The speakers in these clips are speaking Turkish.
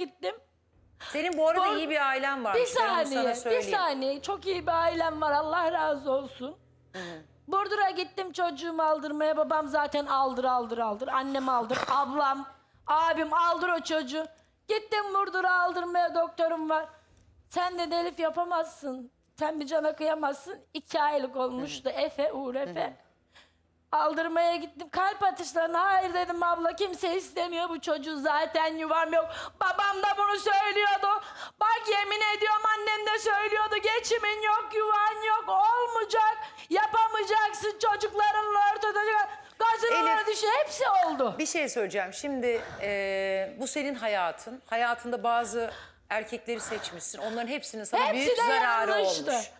gittim. Senin bu arada Bor- iyi bir ailen var. Bir saniye, bir saniye. Çok iyi bir ailem var. Allah razı olsun. Burdur'a gittim çocuğumu aldırmaya. Babam zaten aldır aldır aldır. Annem aldır. Ablam, abim aldır o çocuğu. Gittim Burdur'a aldırmaya doktorum var. Sen de Elif yapamazsın. Sen bir cana kıyamazsın. İki aylık olmuştu Efe, Uğur Efe. Aldırmaya gittim. Kalp atışlarına hayır dedim abla kimse istemiyor bu çocuğu zaten yuvam yok. Babam da bunu söylüyordu. Bak yemin ediyorum annem de söylüyordu. Geçimin yok, yuvan yok, olmayacak. Yapamayacaksın çocuklarınla ortada. Gazinolara Elif. Hepsi oldu. Bir şey söyleyeceğim. Şimdi e, bu senin hayatın. Hayatında bazı erkekleri seçmişsin. Onların hepsinin sana Hepsi büyük de zararı yanlıştı. olmuş.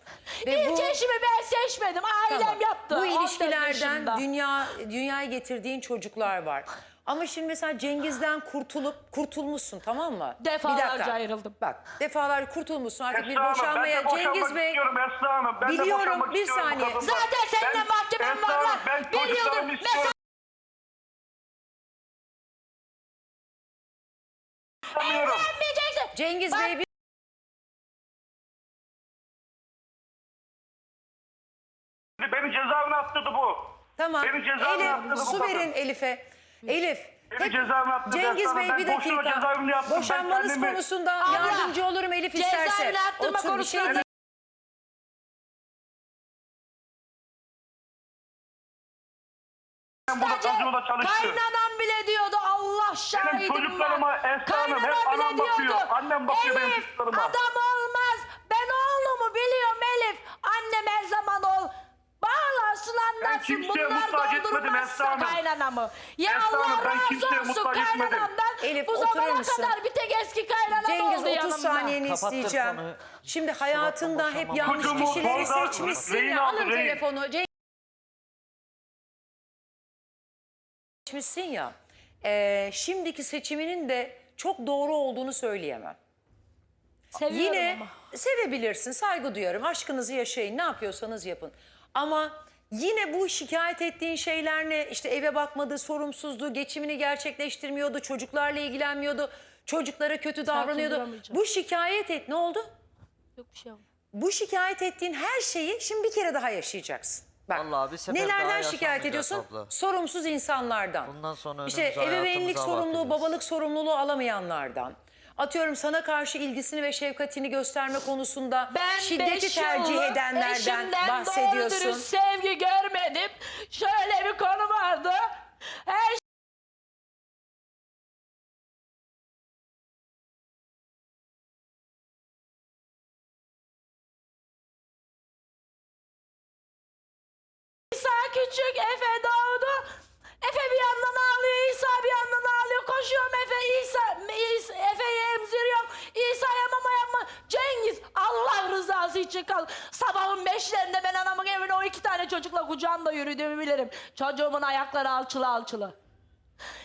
İlk bu- eşimi ben seçmedim. Ailem Tamam. yaptı. Bu 14 ilişkilerden yaşında. dünya dünyaya getirdiğin çocuklar var. Ama şimdi mesela Cengiz'den kurtulup kurtulmuşsun tamam mı? Defalarca ayrıldım. Bak defalarca kurtulmuşsun artık bir Esra Hanım, boşanmaya ben de boşanmak Cengiz Bey istiyorum Esra Hanım. Ben de Biliyorum, boşanmak bir istiyorum saniye. kadından. Zaten seninle Ben- mahkemen Esra var lan. Ben Bir yıldır çocuklarımı istiyorum. Cengiz Bak- Bey bir Beni cezaevine attırdı bu. tamam. Beni cezaevine Elif attırdı bu su kadın. verin Elif'e. Elif. Beni hep- cezaevine attırdı Cengiz Bey bir Ben boşuna dakika. cezaevinde. Ben Boşanmanız kendimi- konusunda Abla, yardımcı olurum Elif isterse. cezaevine attırma Otur bir şey konusunda- değil. Ben burada gazinoda çalıştım. Kaynanam bile diyordu Allah şahidim çocuklarıma. Esra Hanım, hep anam bakıyor. diyordu, Annem bakıyor benim Elif çocuklarıma." adam olmaz. Ben oğlumu biliyorum Elif. Annem her zaman ol. Bağlansın anlatsın. kimseye Bunlar muhtaç etmedim doldurmazsa Hanım. kaynanamı. Ya Esra Allah ben razı kimseye olsun muhtaç etmedim. kaynanamdan. Elif, Bu oturur zamana musun? kadar bir tek eski kaynanam Cengiz oldu 30 yanımda. saniyeni Kapattır isteyeceğim. konuyu. Şimdi hayatında hep yanlış Çocuğumu kişileri orada seçmişsin rehin aldı, Alın rehin. telefonu. Cengiz seçmişsin ya. Ee, şimdiki seçiminin de çok doğru olduğunu söyleyemem. Seviyorum Yine ama. sevebilirsin, saygı duyarım. Aşkınızı yaşayın, ne yapıyorsanız yapın. Ama yine bu şikayet ettiğin şeyler ne? İşte eve bakmadı, sorumsuzdu, geçimini gerçekleştirmiyordu, çocuklarla ilgilenmiyordu, çocuklara kötü davranıyordu. Bu şikayet et, ne oldu? Yok bir şey yok. Bu şikayet ettiğin her şeyi şimdi bir kere daha yaşayacaksın. Bak, Vallahi bir sefer nelerden daha şikayet yaşanmayacak ediyorsun? abla. Sorumsuz insanlardan. Bundan sonra İşte önümüze ebeveynlik hayatımıza sorumluluğu, bakacağız. babalık sorumluluğu alamayanlardan. Atıyorum sana karşı ilgisini ve şefkatini gösterme konusunda Ben şiddeti beş tercih yıllık edenlerden eşimden doğru bahsediyorsun. dürüst sevgi görmedim. Şöyle bir konu vardı. Her küçük, Efe doğdu. Efe bir yandan ağlıyor, İsa bir yandan ağlıyor. Koşuyorum Efe, İsa, İsa Efe'yi emziriyorum. İsa'ya mama yapma. Cengiz, Allah rızası için kal. Sabahın beşlerinde ben anamın evine o iki tane çocukla kucağımda yürüdüğümü bilirim. Çocuğumun ayakları alçılı alçılı.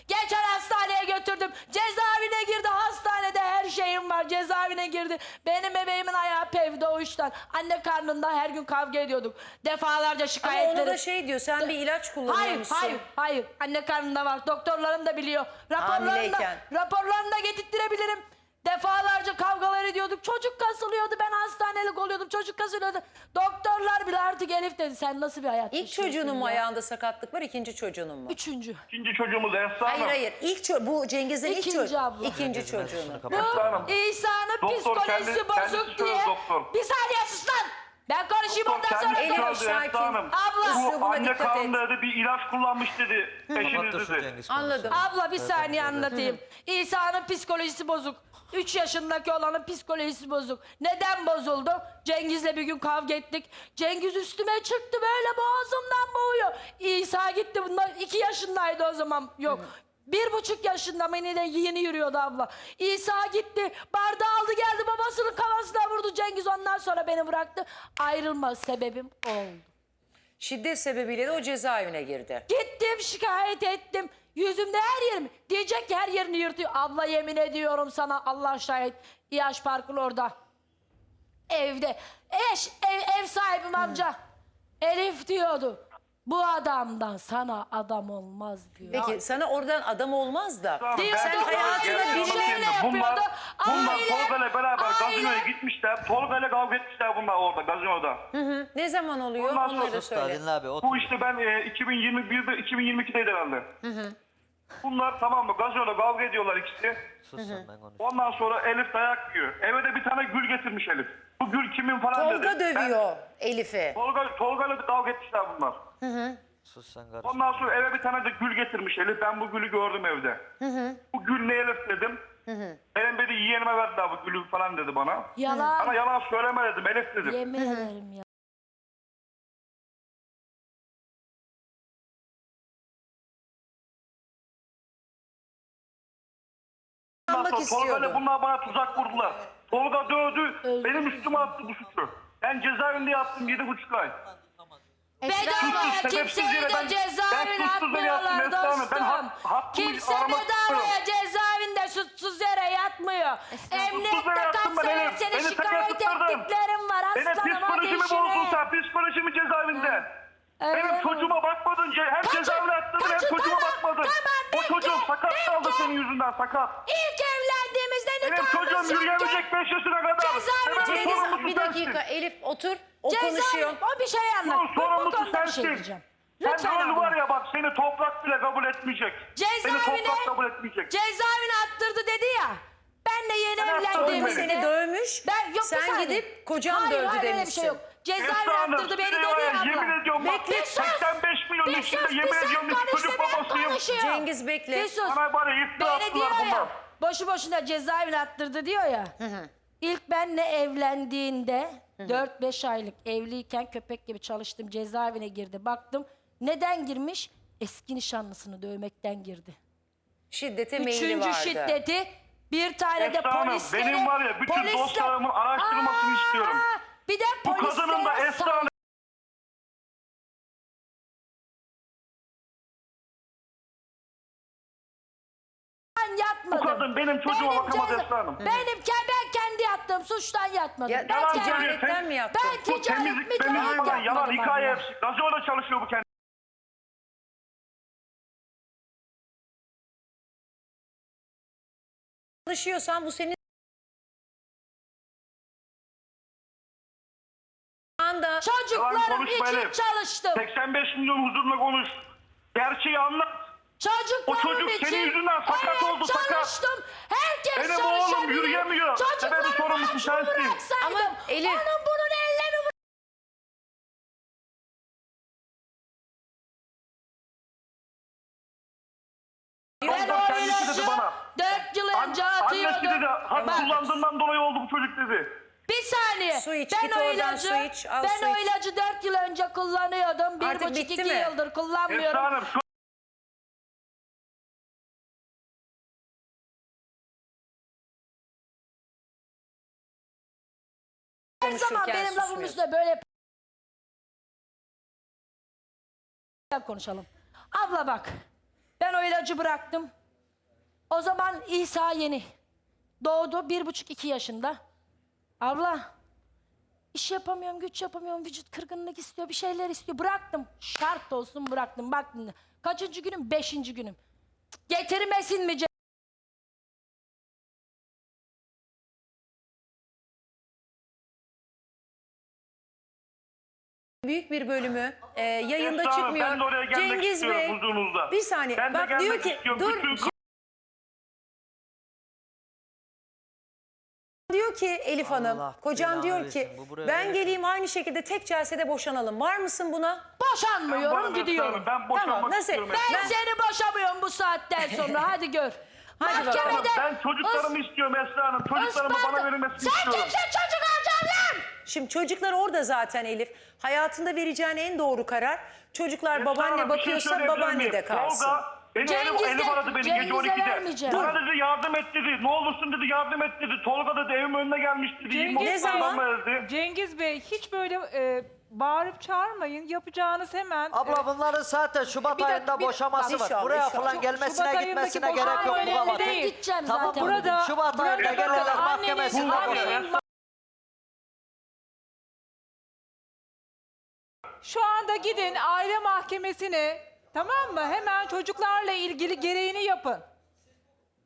Geçen hastaneye götürdüm. Cezaevine girdi. Hastanede her şeyim var. Cezaevine girdi. Benim bebeğimin ayağı pev doğuştan. Anne karnında her gün kavga ediyorduk. Defalarca Ama şikayetleri. onu da şey diyor sen bir ilaç Hayır, kullanıyormuşsun. hayır, hayır. Anne karnında var. Doktorlarım da biliyor. Raporlarını da, Hamileyken. raporlarını da getirttirebilirim. Defalarca kavgalar ediyorduk. Çocuk kasılıyordu. Ben hastanelik oluyordum. Çocuk kasılıyordu. Doktorlar bile artık Elif dedi. Sen nasıl bir hayat İlk yaşıyorsun çocuğunun mu ya?" ayağında sakatlık var, ikinci çocuğunun mu? Üçüncü. İkinci çocuğumuz Esra Hayır Hanım. hayır. İlk ço- bu Cengiz'in ilk İkinci çocuğu. abla. İkinci çocuğunun. Bu. Hanım. İsa'nın Doktor psikolojisi kendi- bozuk kendisi diye. söyledi doktor. Bir saniye sus lan. Ben konuşayım ondan sonra. Elif. Esra Hanım. Abla. Bu Üslubuna anne dikkat et. karnında dedi bir ilaç kullanmış dedi. Eşiniz dedi. Cengiz konusunu. Anladım. Abla bir saniye anlatayım. İsa'nın psikolojisi bozuk. 3 yaşındaki olanın psikolojisi bozuk. Neden bozuldu? Cengiz'le bir gün kavga ettik. Cengiz üstüme çıktı böyle boğazımdan boğuyor. İsa gitti bunlar 2 yaşındaydı o zaman. Yok. Bir buçuk yaşında mı yine de yeni yürüyordu abla. İsa gitti bardağı aldı geldi babasının kafasına vurdu Cengiz ondan sonra beni bıraktı. Ayrılma sebebim oldu. Şiddet sebebiyle de o cezaevine girdi. Gittim şikayet ettim. Yüzümde her yerim. Diyecek ki her yerini yırtıyor. Abla yemin ediyorum sana Allah şahit. İyaş Park'ın orada. Evde. Eş, ev, ev sahibim amca. Elif diyordu. Bu adamdan sana adam olmaz diyor. Peki sana oradan adam olmaz da. Tamam, Diyordu, ben- Sen hayatına "Hayır, birine- şöyle Bunlar- yapıyordu. ile beraber Aile- gazinoya gitmişler. Tolga ile kavga etmişler bunlar orada gazinoda. Ne zaman oluyor? Ondan Onları da sonra- söyle. Dinle abi otur. Bu işte ben e, 2021'de 2022'deydi herhalde. Bunlar tamam mı gazinoda kavga ediyorlar ikisi. Sus sen ben konuş. Ondan sonra Elif dayak yiyor. Eve de bir tane gül getirmiş Elif. Bu gül kimin falan dedi. Tolga Ben- dövüyor Elif'i. Tolga, Tolga ile kavga etmişler bunlar. Sus sen karış. Ondan sonra eve bir tane de gül getirmiş Elif. Ben bu gülü gördüm evde. Bu gül ne Elif dedim. Benim dedi yeğenime verdiler bu gülü falan dedi bana. Ama Yalan. yalan söyleme dedim Elif dedim. Yemin ederim ya. Ondan Anmak sonra Tolga ile istiyordu. bunlar bana tuzak kurdular. Tolga dövdü. Benim üstüme attı bu suçu. Ben cezaevinde yattım yedi buçuk ay. Bedavaya Suçsuz, sebepsiz kimseyi yere de ben- cezaevine ben suçsuz yere yattım atmıyorlar Esra Hanım. Ben hak- dostum. hakkımı Kimse aramak bedavaya istiyorum. cezaevinde suçsuz yere yatmıyor. Emniyette yere yattım kaç ben sefer Elif. seni Beni şikayet sakatlattırdın. ettiklerim var Benim aslanım hadi psikolojimi bozdun işine. sen. Psikolojimi cezaevinden. Öyle Benim mi? çocuğuma bakmadın. ce- Hem Kaçın, cezaevine attırdın hem kaçın, çocuğuma tamam, bakmadın. tamam, o bekle, çocuğum sakat kaldı bekle. senin yüzünden sakat. İlk Benim çocuğum yokken yürüyemeyecek 5 yaşına kadar. Cezaevine Sebebi Cengiz- sorumlusu Bir sensin. dakika Elif otur. O cezaevine konuşuyor. o bir şey anlat. Bunun Bu, bu sorumlusu konuda bir şey sensin. diyeceğim. Sen Lütfen abla. var ya bak seni toprak bile kabul etmeyecek. Seni Cezaevine, toprak kabul etmeyecek. cezaevine attırdı dedi ya. Ben de yeni Ben attırdım evlendiğimizde. beni. Seni dövmüş. Ben, yok, bir Sen saniye. gidip kocam hayır, dövdü hayır, öyle bir demişsin. şey yok. Cezaevine Esra Hanım, attırdı beni size dedi var ya ya, abla. Yemin ediyorum bak Bir sus. 85 milyon Bir sus, bir yemin sen ediyorum bir konuşma, çocuk ben babasıyım. konuşuyorum. Cengiz bekle. Bir sus. Bana bana iftira Beni diyor attılar bunlar. Boşu boşuna cezaevine attırdı diyor ya. İlk benle evlendiğinde 4-5 aylık evliyken köpek gibi çalıştım cezaevine girdi. Baktım neden girmiş? Eski nişanlısını dövmekten girdi. Şiddete meyili Üçüncü vardı. şiddeti bir tane de Esra Hanım, benim var ya bütün dosyalarımın araştırılmasını Aa, istiyorum. Bir de Bu kadının da polislere Esra Hanım kadın benim çocuğuma bakamaz ceza- Esra Hanım. Benim, ke- ben kendi yattım. Suçtan yatmadım. Ya, ben yalan ticaretten Sen- mi yaptın? Ben Bu ticaret temizlik, mi temizlik falan yalan hikaye hepsi. Gazinoda çalışıyor bu kendi. Çalışıyorsan bu senin anda Çocuklarım konuşma için Elif. çalıştım. 85 milyon huzurla konuş. Gerçeği anlat. Çocuklarım O çocuk için senin yüzünden sakat evet, oldu, sakat. çalıştım. Herkes Benim oğlum çalışabilir. yürüyemiyor. Sebebi Çocuklarımı sorumlusu aç sensin. bıraksaydım, Ama Elif- Onun bunun Ben Ondan o kendisi dedi bana. dört yıl An- önce annesi atıyordum. dedi hak Bak, kullandığından dolayı oldu bu çocuk dedi. Bir saniye. Su iç, ben git o oradan ilacı, su iç, al ben su o iç. ilacı dört yıl önce kullanıyordum. Bir Artık buçuk bitti iki mi? yıldır kullanmıyorum. Esra Hanım şu Her zaman benim lafım susmuyorsun. üstüne böyle konuşalım. Abla bak. Ben o ilacı bıraktım. O zaman İsa yeni. Doğdu bir buçuk iki yaşında. Abla. iş yapamıyorum, güç yapamıyorum, vücut kırgınlık istiyor, bir şeyler istiyor. Bıraktım. Şart olsun bıraktım. Bak. Kaçıncı günüm? Beşinci günüm. Getirmesin mi? Büyük bir bölümü e, yayında Esra Hanım, çıkmıyor. ben de oraya gelmek Cengiz istiyorum Bey huzurunuzda. bir saniye. Ben de Bak gelmek diyor ki istiyorum. dur Bütün- diyor ki Elif Hanım, Allah kocam belanı diyor versin, ki bu buraya ben gelsin." geleyim aynı şekilde tek celsede boşanalım. Var mısın buna? Boşanmıyorum, Ben gidiyorum. Ben boşanmak Tamam, nasıl- istiyorum. Ben, Esra Hanım. seni boşamıyorum bu saatten sonra. Hadi gör. Hadi bakalım. Mahkemede Ben çocuklarımı istiyorum Esra Hanım. Çocuklarımı bana verilmesini Sen istiyorum. kimsin çocuk alacaksın lan? Şimdi çocuklar orada zaten Elif. Hayatında vereceğin en doğru karar. Çocuklar Esra babaanne Hanım, bir şey bakıyorsa söyleyebilir babaanne miyim? de kalsın. Tolga beni Cengiz Elif, Elif aradı beni gece Cengiz'e 12'de. vermeyeceğim. Bana dedi yardım et dedi. Ne olursun dedi yardım et dedi. Tolga dedi evim önüne gelmiş dedi. Cengiz- 20 Ne zaman? Cengiz Bey hiç böyle e, bağırıp çağırmayın. Yapacağınız hemen... Abla e, bunların zaten Şubat Bir dakika, ayında bir- boşaması bak, var. inşallah, Buraya inşallah. falan Şubat gelmesine ayındaki gitmesine boşanma gerek yok bu önemli değil. Gideceğim Tamam zaten. Burada, Şubat burada ayında bakın, gelirler annenin- mahkemesinde annenin-. Şu anda gidin aile mahkemesine tamam mı? Hemen çocuklarla ilgili gereğini yapın.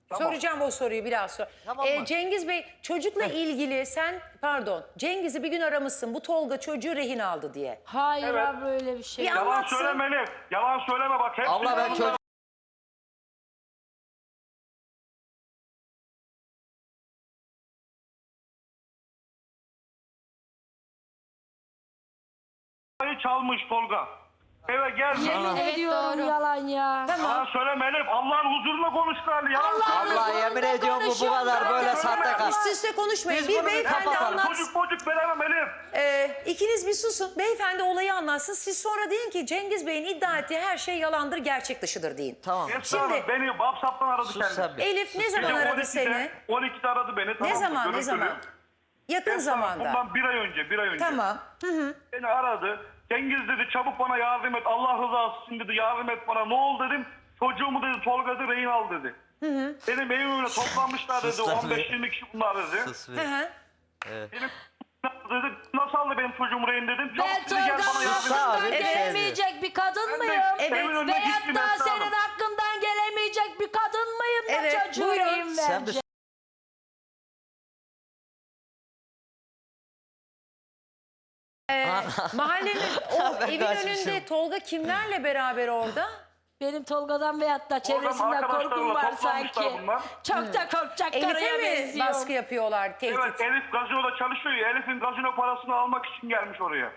Tamam. Soracağım o soruyu biraz sonra. Tamam Ee? Cengiz Bey çocukla ilgili sen pardon Cengiz'i bir gün aramışsın bu Tolga çocuğu rehin aldı diye. Hayır Evet. abla öyle bir şey. Bir yok. Yalan Anlatsın. söyleme Elif. Yalan söyleme bak. Hepsi Abla ben çocuk... Çalmış Tolga. Eve gelmiş. Yemin Evet, ediyorum doğru. yalan ya. Yalan söyleme Elif. Allah'ın huzuruna konuştular. Yalan Allah'ın söyleme. Abla yemin ediyorum bu bu kadar böyle sahte kal. Üst üste konuşmayın. Biz bir bunu bir beyefendi kapatalım. anlatsın. Çocuk çocuk veremem Elif. Ee, ikiniz bir susun. Beyefendi olayı anlatsın. Siz sonra deyin ki Cengiz Bey'in iddia ettiği her şey yalandır, gerçek dışıdır deyin. Tamam. Esra Şimdi- Hanım beni WhatsApp'tan aradı Sus kendisi. sen bir. Elif ne zaman Gece aradı 12'de seni? 12'de aradı beni. Tamam, mı? zaman, ne Görüntülü. zaman? Yakın Esra Hanım, zamanda. Bundan bir ay önce, bir ay önce. Tamam. Beni aradı. Cengiz dedi çabuk bana yardım et. Allah rızası için dedi yardım et bana. Ne oldu dedim. Çocuğumu dedi Tolga'da rehin al dedi. Benim evim öyle toplanmışlar dedi. Sus lan be. 15-20 kişi bunlar dedi. Sus Hı be. hı. Benim dedi nasıl aldı benim çocuğumu rehin dedim. Çabuk Ben dedi gel bana Tolga'nın yardım et. bir şey gelemeyecek bir kadın mıyım? Evet. evin önüne Mahallenin o Ben evin kaçmışım. önünde Tolga kimlerle beraber orada? Benim Tolga'dan veyahut da çevresinden arkadaşlarla korkum var toplanmışlar sanki. bunlar. Çok da korkacak Elif'e karıya mi benziyor. baskı yapıyorlar, tehdit? Evet Elif gazinoda çalışıyor ya. Elif'in gazino parasını almak için gelmiş oraya.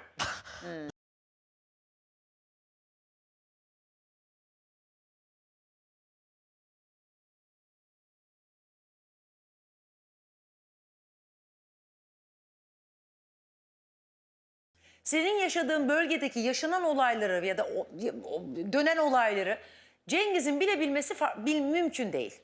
Senin yaşadığın bölgedeki yaşanan olayları ya da o- o dönen olayları Cengiz'in bilebilmesi fa- bil, mümkün değil.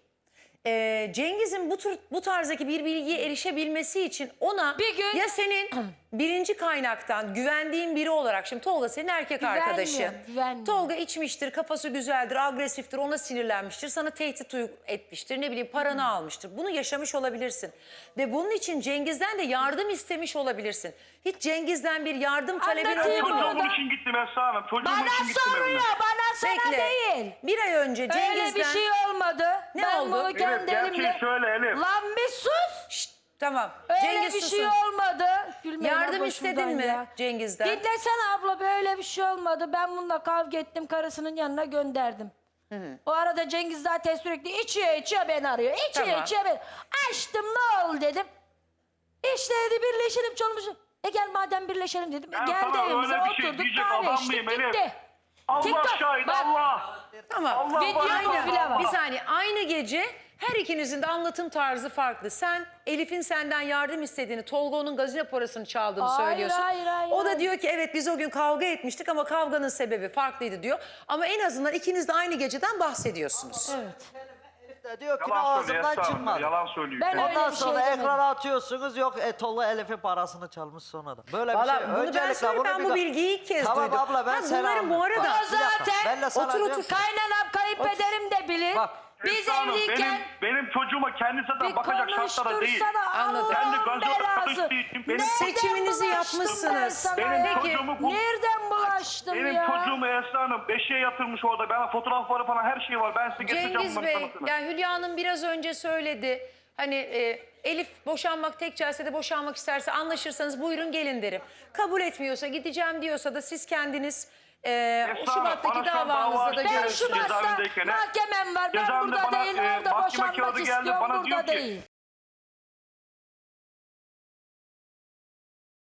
Ee, Cengiz'in bu tür bu tarzdaki bir bilgiye erişebilmesi için ona Bir gün- ya senin birinci kaynaktan güvendiğin biri olarak şimdi Tolga senin erkek arkadaşın. Güvenmiyorum, güvenmiyorum. Tolga içmiştir, kafası güzeldir, agresiftir, ona sinirlenmiştir, sana tehdit uy- etmiştir, ne bileyim paranı almıştır. Bunu yaşamış olabilirsin. Ve bunun için Cengiz'den de yardım istemiş olabilirsin. Hiç Cengiz'den bir yardım talebin Anlatayım oldu mu? onu. Çocuğumun için gittim Esra Hanım. Çocuğumun Bana için gittim evine. soruyor bana sana Bekle. değil. Bir ay önce Öyle Cengiz'den... bir şey olmadı. Ne ben oldu? bunu Elif, kendi gerçeği elimle... söyle Elif. Lan bir sus. Şşt, tamam. Öyle Cengiz bir susun. şey olmadı. Gülmeyin Yardım abla istedin mi ya. Cengiz'den? Dinlesene abla böyle bir şey olmadı. Ben bununla kavga ettim karısının yanına gönderdim. O arada Cengiz zaten sürekli içiyor içiyor beni arıyor. İçiyor Tamam. içiyor beni. Açtım ne oldu dedim. İşte dedi birleşelim çolumuşum. E gel madem birleşelim dedim. E Ben geldi sana evimize öyle bir şey oturduk diyecek kahve adam içtik mıyım gitti. Allah TikTok, şahit bak. Allah. Tamam. Allah Video bana mu bile var? Bir saniye aynı gece her ikinizin de anlatım tarzı farklı. Sen Elif'in senden yardım istediğini, Tolga onun gazino parasını çaldığını Hayır, söylüyorsun. hayır, hayır, o da hayır. diyor ki evet biz o gün kavga etmiştik ama kavganın sebebi farklıydı diyor. Ama en azından ikiniz de aynı geceden bahsediyorsunuz. Evet. Elif de diyor ki Yalan söylüyor ağzımdan Esra Hanım. çıkmadı. Yalan söylüyor. Ben öyle Ondan bir şey sonra demedim. ekrana atıyorsunuz yok Etolla Elif'in parasını çalmış sonra da. Böyle bir Valla şey. bunu ben Öncelikle söyleyeyim ben bu bilgiyi ilk kez tamam duydum. abla ben Ha, sana bunların bu anladım. arada- Bak, bir dakika, zaten- ben de sana Otur, diyorum otur. ki- Kaynanam kayınpederim de bilir. Bak. Biz Esra Hanım, evliyken benim, benim çocuğuma kendisi de bakacak şartlara değil. Anladım. Kendi Allah'ın belası. çalıştığı için benim- Nereden Seçiminizi bulaştım yapmışsınız. ben sana Benim ya? çocuğumu bu- Nereden bulaştım Benim ya? çocuğumu Esra Hanım eşeğe yatırmış orada. Ben fotoğrafları falan her şey var. Ben size getireceğim Cengiz bunların Bey, kanıtını. yani Hülya Hanım biraz önce söyledi. Hani e, Elif boşanmak tek celsede boşanmak isterse anlaşırsanız buyurun gelin derim. Kabul etmiyorsa gideceğim diyorsa da siz kendiniz e, Esra Hanım, Şubat'taki bana şu an dava davanızda da açtı. Ben görürsünüz. Şubat'ta Cezaevindeyken- mahkemem var. Ben Cezaevinde burada bana, değil, e, orada mahkeme boşanmak kağıdı geldi, istiyorum. bana diyor burada ki- değil.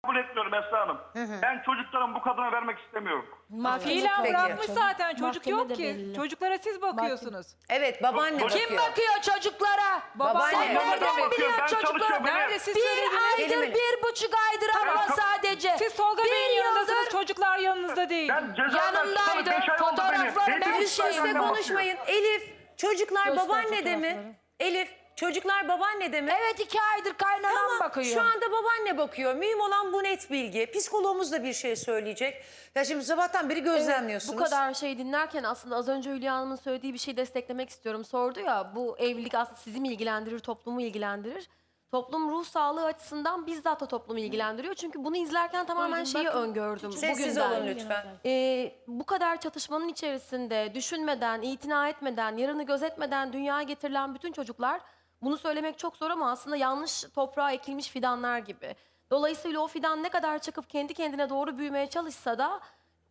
Kabul etmiyorum Esra Hanım. Ben çocuklarımı bu kadına vermek istemiyorum. Mahkeme İlan Peki. bırakmış zaten çocuk Mahkeme yok de ki. belli. Çocuklara siz bakıyorsunuz. Evet babaanne Kim Kim bakıyor. bakıyor çocuklara? Babaanne. Sen Ben nereden biliyorsun ben çocuklara? çalışıyorum, ben- Nerede siz Bir söylediniz? aydır, bir buçuk aydır abla Ben- sadece. Siz Tolga Bey'in yanındasınız, çocuklar yanınızda değil. Ben çıkalı Yanımdaydı, beş ay oldu benim. fotoğrafları ben Hepiniz şey Üst üste benden bakıyor. konuşmayın. Elif çocuklar Göster babaannede mi? fotoğrafları. Elif çocuklar babaannede mi? Evet iki aydır kaynanam Tamam bakıyor. şu anda babaanne bakıyor. Mühim olan bu net bilgi. Psikologumuz da bir şey söyleyecek. Ya şimdi sabahtan beri gözlemliyorsunuz. Bu kadar şey dinlerken aslında az önce Hülya Hanım'ın söylediği bir şeyi desteklemek istiyorum. Sordu ya bu evlilik aslında sizi mi ilgilendirir, toplumu ilgilendirir? toplum ruh sağlığı açısından bizzat da toplumu ilgilendiriyor. Çünkü bunu izlerken tamamen Buyurun, şeyi bakın. öngördüm. Sessiz bugünden. olun lütfen. Ee, bu kadar çatışmanın içerisinde düşünmeden, itina etmeden, yarını gözetmeden dünyaya getirilen bütün çocuklar bunu söylemek çok zor ama aslında yanlış toprağa ekilmiş fidanlar gibi. Dolayısıyla o fidan ne kadar çıkıp kendi kendine doğru büyümeye çalışsa da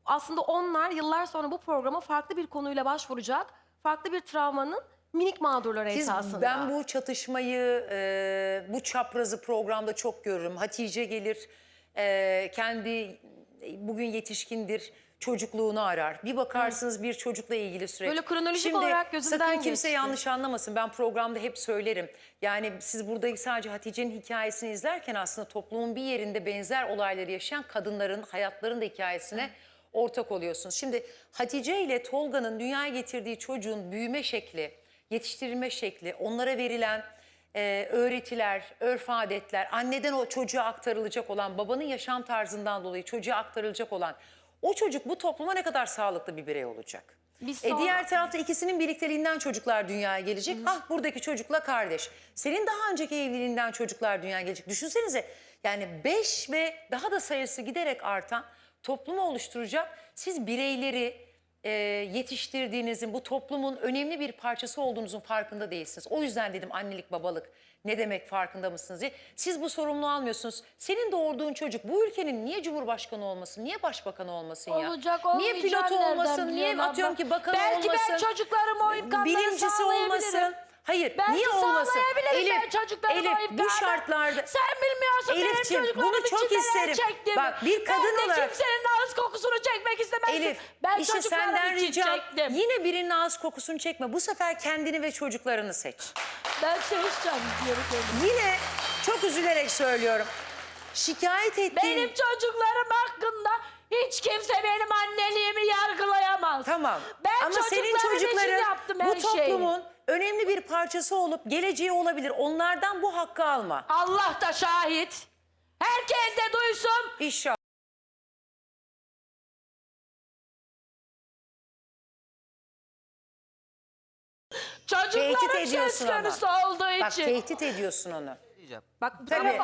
aslında onlar yıllar sonra bu programa farklı bir konuyla başvuracak. Farklı bir travmanın minik mağdurları Biz, esasında. ben bu çatışmayı, e, bu çaprazı programda çok görürüm. Hatice gelir, e, kendi bugün yetişkindir, çocukluğunu arar. Bir bakarsınız bir çocukla ilgili süreç. Böyle kronolojik olarak gözümden sakın kimse geçti. yanlış anlamasın. Ben programda hep söylerim. Yani siz burada sadece Hatice'nin hikayesini izlerken aslında toplumun bir yerinde benzer olayları yaşayan kadınların hayatlarının da hikayesine ortak oluyorsunuz. Şimdi Hatice ile Tolga'nın dünyaya getirdiği çocuğun büyüme şekli, yetiştirilme şekli, onlara verilen e, öğretiler, örf adetler, anneden o çocuğa aktarılacak olan, babanın yaşam tarzından dolayı çocuğa aktarılacak olan o çocuk bu topluma ne kadar sağlıklı bir birey olacak? Biz E sonra- diğer tarafta ikisinin birlikteliğinden çocuklar dünyaya gelecek. Ah buradaki çocukla kardeş. Senin daha önceki evliliğinden çocuklar dünyaya gelecek. Düşünsenize yani beş ve daha da sayısı giderek artan toplumu oluşturacak. Siz bireyleri e, yetiştirdiğinizin bu toplumun önemli bir parçası olduğunuzun farkında değilsiniz. O yüzden dedim annelik babalık ne demek farkında mısınız diye. Siz bu sorumluluğu almıyorsunuz. Senin doğurduğun çocuk bu ülkenin niye cumhurbaşkanı olmasın, niye başbakanı olmasın ya? Olacak Niye pilot olmasın, niye biliyorsun atıyorum abla? ki bakan Belki olmasın? ben çocuklarıma o imkanları Bilimcisi sağlayabilirim. olmasın. Hayır, Belki niye olmasın? sağlayabilirim ben çocuklarıma Elif, o bu imkanı. şartlarda... Sen bilmiyorsun Elifciğim, benim çocuklarımın bunu çok içinde isterim. çektiğimi. Bak, bir kadın ben de olarak- kimsenin ağız kokusunu çekmek istemezdim. Elif, ben işte çocuklarım senden için ricam çektim. yine birinin ağız kokusunu çekme. Bu sefer kendini ve çocuklarını seç. Ben seçeceğim diyorum. Yine çok üzülerek söylüyorum. Şikayet ettiğin... Benim çocuklarım hakkında hiç kimse benim anneliğimi yargılayamaz. Tamam. Ben Ama senin çocuklarım için çocukların yaptım bu her şeyi. toplumun önemli bir parçası olup geleceği olabilir. Onlardan bu hakkı alma. Allah da şahit. Herkes de duysun. İnşallah. Çocuklarım Tehdit söz ediyorsun ama. konusu olduğu Bak için. tehdit ediyorsun onu. Diyeceğim. Bak bu taraf için,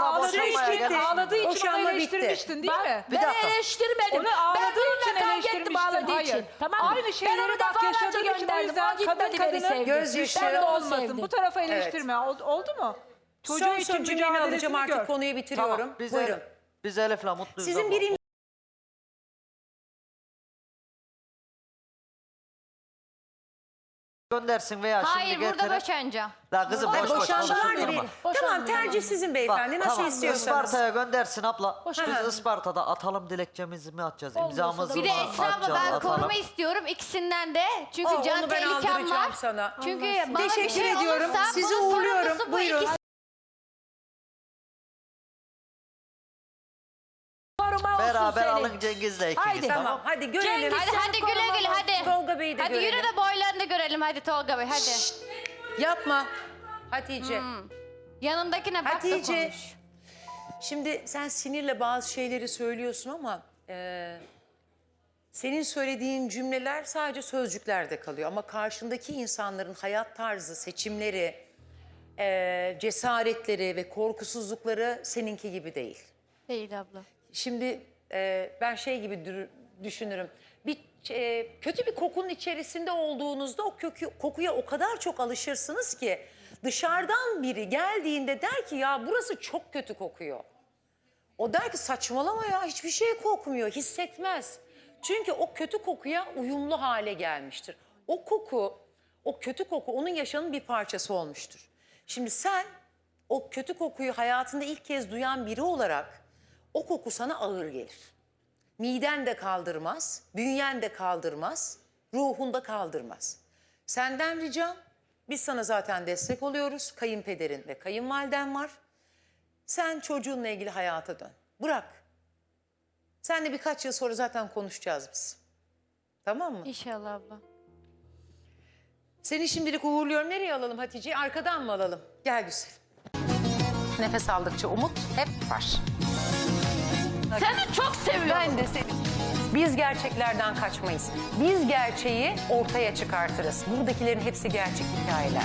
gelmiş. ağladığı için Boşanma onu bitti. eleştirmiştin değil mi? Bir ben dakika. eleştirmedim. Onu ben ağladığı bununla için kavga ettim eleştirmiştin. ağladığı Hayır. için. Tamam mı? Aynı Ben şeyleri onu bak defalarca yaşadığın için o gönderdim. yüzden O gitmedi kadın beni kadının sevdi. gözyaşı Ben de olmasın. Bu tarafa eleştirme. Ol- Oldu mu? Çocuğu Son için son cümleni alacağım artık gör. konuyu bitiriyorum. Tamam. Biz, Buyurun. Elif, biz Elif'le mutluyuz. Sizin abla. bir göndersin veya Hayır şimdi burada getirin. boşanacağım. La kızım boş boş boşandılar mı? Tamam tercih sizin beyefendi. Bak, Nasıl tamam, istiyorsanız. Isparta'ya göndersin abla. Biz Isparta'da atalım dilekçemizi mi atacağız? İmzamızı Bir mı de Esra abla atacağız? ben koruma istiyorum ikisinden de. Çünkü Aa, can onu ben tehlikem aldıracağım var. sana. Çünkü bana bir Teşekkür şey ediyorum. olursa Sizi bunun uğurluyorum. sorumlusu bu Buyurun. ikisi. Cengiz'le ikiniz. Haydi. Tamam hadi görelim. Cengiz- Hadi hadi güle güle hadi. Tolga Bey'i de Hadi görelim. yürü de boylarını da görelim hadi Tolga Bey hadi. Yapma. Hatice. Yanındakine bak da Hatice. konuş. Şimdi sen sinirle bazı şeyleri söylüyorsun ama e, senin söylediğin cümleler sadece sözcüklerde kalıyor. Ama karşındaki insanların hayat tarzı, seçimleri, e, cesaretleri ve korkusuzlukları seninki gibi değil. Değil abla. Şimdi e, ben şey gibi düşünürüm. Bir e, kötü bir kokunun içerisinde olduğunuzda o kökü, kokuya o kadar çok alışırsınız ki dışarıdan biri geldiğinde der ki ya burası çok kötü kokuyor. O der ki saçmalama ya hiçbir şey kokmuyor, hissetmez. Çünkü o kötü kokuya uyumlu hale gelmiştir. O koku, o kötü koku onun yaşamın bir parçası olmuştur. Şimdi sen o kötü kokuyu hayatında ilk kez duyan biri olarak o koku sana ağır gelir. Miden de kaldırmaz, bünyen de kaldırmaz, ruhun da kaldırmaz. Senden ricam, biz sana zaten destek oluyoruz. Kayınpederin ve kayınvaliden var. Sen çocuğunla ilgili hayata dön. Bırak. Sen de birkaç yıl sonra zaten konuşacağız biz. Tamam mı? İnşallah abla. Seni şimdilik uğurluyorum. Nereye alalım Hatice'yi? Arkadan mı alalım? Gel güzel. Nefes aldıkça umut hep var. Seni çok seviyorum. Ben de seni. Biz gerçeklerden kaçmayız. Biz gerçeği ortaya çıkartırız. Buradakilerin hepsi gerçek hikayeler.